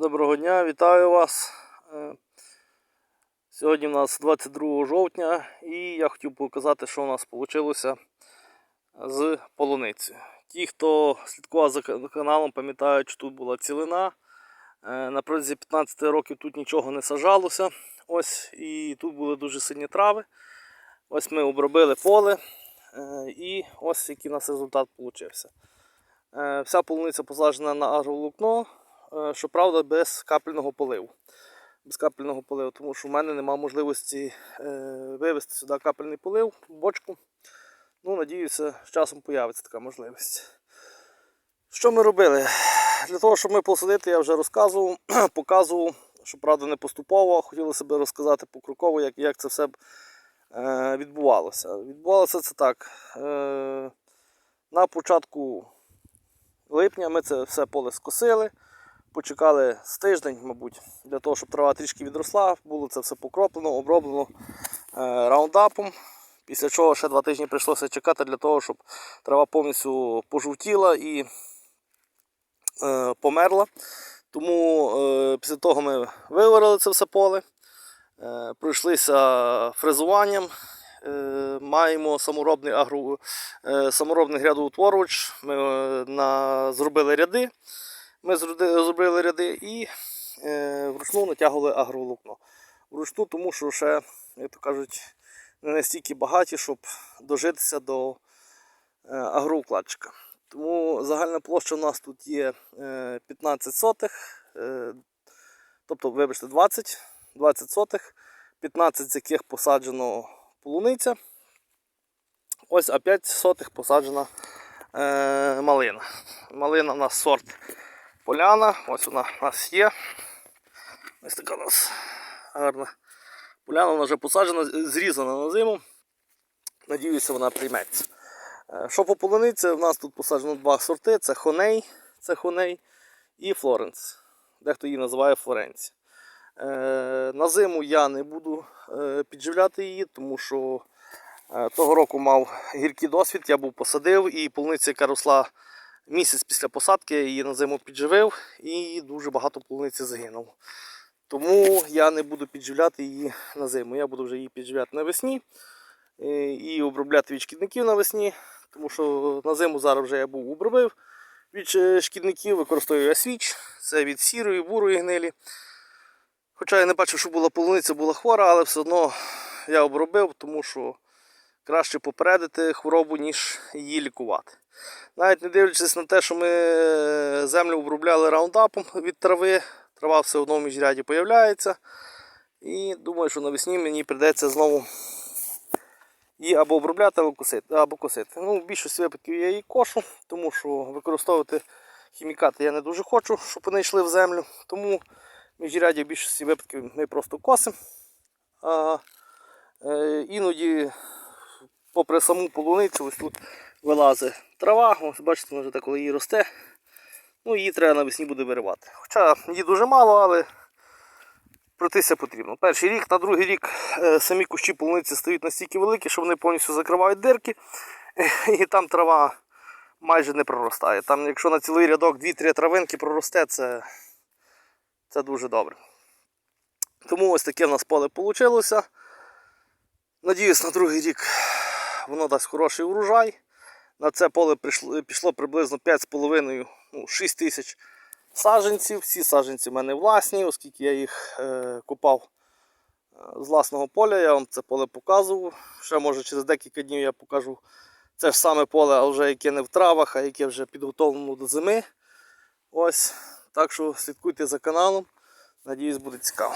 Доброго дня, вітаю вас. Е, Сьогодні у нас 22 жовтня і я хотів показати, що у нас вийшло з полуницею. Ті, хто слідкував за каналом, пам'ятають, що тут була цілина. Е, На протязі 15 років тут нічого не сажалося. Ось, і тут були дуже сильні трави. Ось ми обробили поле. е, І ось який у нас результат вийшов. Вся полуниця посаджена на агроволокно, щоправда, без капельного поливу. Без капельного поливу, тому що в мене немає можливості е, вивезти сюди капельний полив в бочку. Ну, надіюся, з часом появиться така можливість. Що ми робили? Для того, щоб ми посадити, я вже розказував, показував, що правда не поступово. Хотілося б розказати покроково, як, як це все е, відбувалося. Відбувалося це так. Е, на початку липня ми це все поле скосили. Почекали з тиждень, мабуть, для того, щоб трава трішки відросла, було це все покроплено, оброблено е, раундапом. Після чого ще два тижні прийшлося чекати для того, щоб трава повністю пожовтіла і е, померла. Тому е, після того ми виварили це все поле, е, пройшлися фрезуванням. Е, маємо саморобний, агро, е, саморобний грядоутворювач. Ми на, зробили ряди. Ми зробили ряди і е, вручну натягували агроволокно. Вручну, тому що ще, як то кажуть, не настільки багаті, щоб дожитися до е, агроукладчика. Тому загальна площа у нас тут є е, 15 сотих, е, тобто, вибачте, 20, 20 сотих, 15 з яких посаджено полуниця. Ось, а 5 сотих посаджена малина. Малина у нас сорт поляна. Ось вона у нас є. Ось така у нас гарна поляна, вона вже посаджена, зрізана на зиму. Надіюся, вона прийметься. Е, Що по полуниці, в нас тут посаджено два сорти: це Хоней, це Хоней і Флоренс. Дехто її називає Флоренці. Е, На зиму я не буду е, підживляти її, тому що того року мав гіркий досвід, я був посадив і полуниця, яка росла місяць після посадки, її на зиму підживив і дуже багато полуниці загинуло. Тому я не буду підживляти її на зиму. Я буду вже її підживляти навесні е, і обробляти від шкідників навесні, тому що на зиму зараз вже я був обробив від е, шкідників, використовую свіч, це від сірої, бурої гнилі. Хоча я не бачив, що була полуниця, була хвора, але все одно я обробив, тому що краще попередити хворобу, ніж її лікувати. Навіть не дивлячись на те, що ми землю обробляли раундапом від трави, трава все одно в міжряді появляється. І думаю, що навесні мені прийдеться знову її або обробляти, або косити. Або косити. Ну, в більшості випадків я її кошу, тому що використовувати хімікати я не дуже хочу, щоб вони йшли в землю. Тому в міжряді в більшості випадків ми просто косимо. А е, іноді, попри саму полуницю, ось тут вилазить трава. Ось бачите, може так, коли її росте. Ну, її треба навесні буде виривати. Хоча її дуже мало, але пройтися потрібно. Перший рік, на другий рік е, самі кущі полуниці стають настільки великі, що вони повністю закривають дирки, і там трава майже не проростає. Там, якщо на цілий рядок 2-3 травинки проросте, це, це дуже добре. Тому ось таке в нас поле вийшло. Надіюсь, на другий рік воно дасть хороший урожай. На це поле прийшло, пішло приблизно 5,5 ну, тисяч саджанців. Всі саджанці в мене власні, оскільки я їх е, купав е, з власного поля. Я вам це поле показував. Ще може через декілька днів я покажу це ж саме поле, а вже яке не в травах, а яке вже підготовлено до зими. Ось. Так що слідкуйте за каналом. Надіюсь, буде цікаво.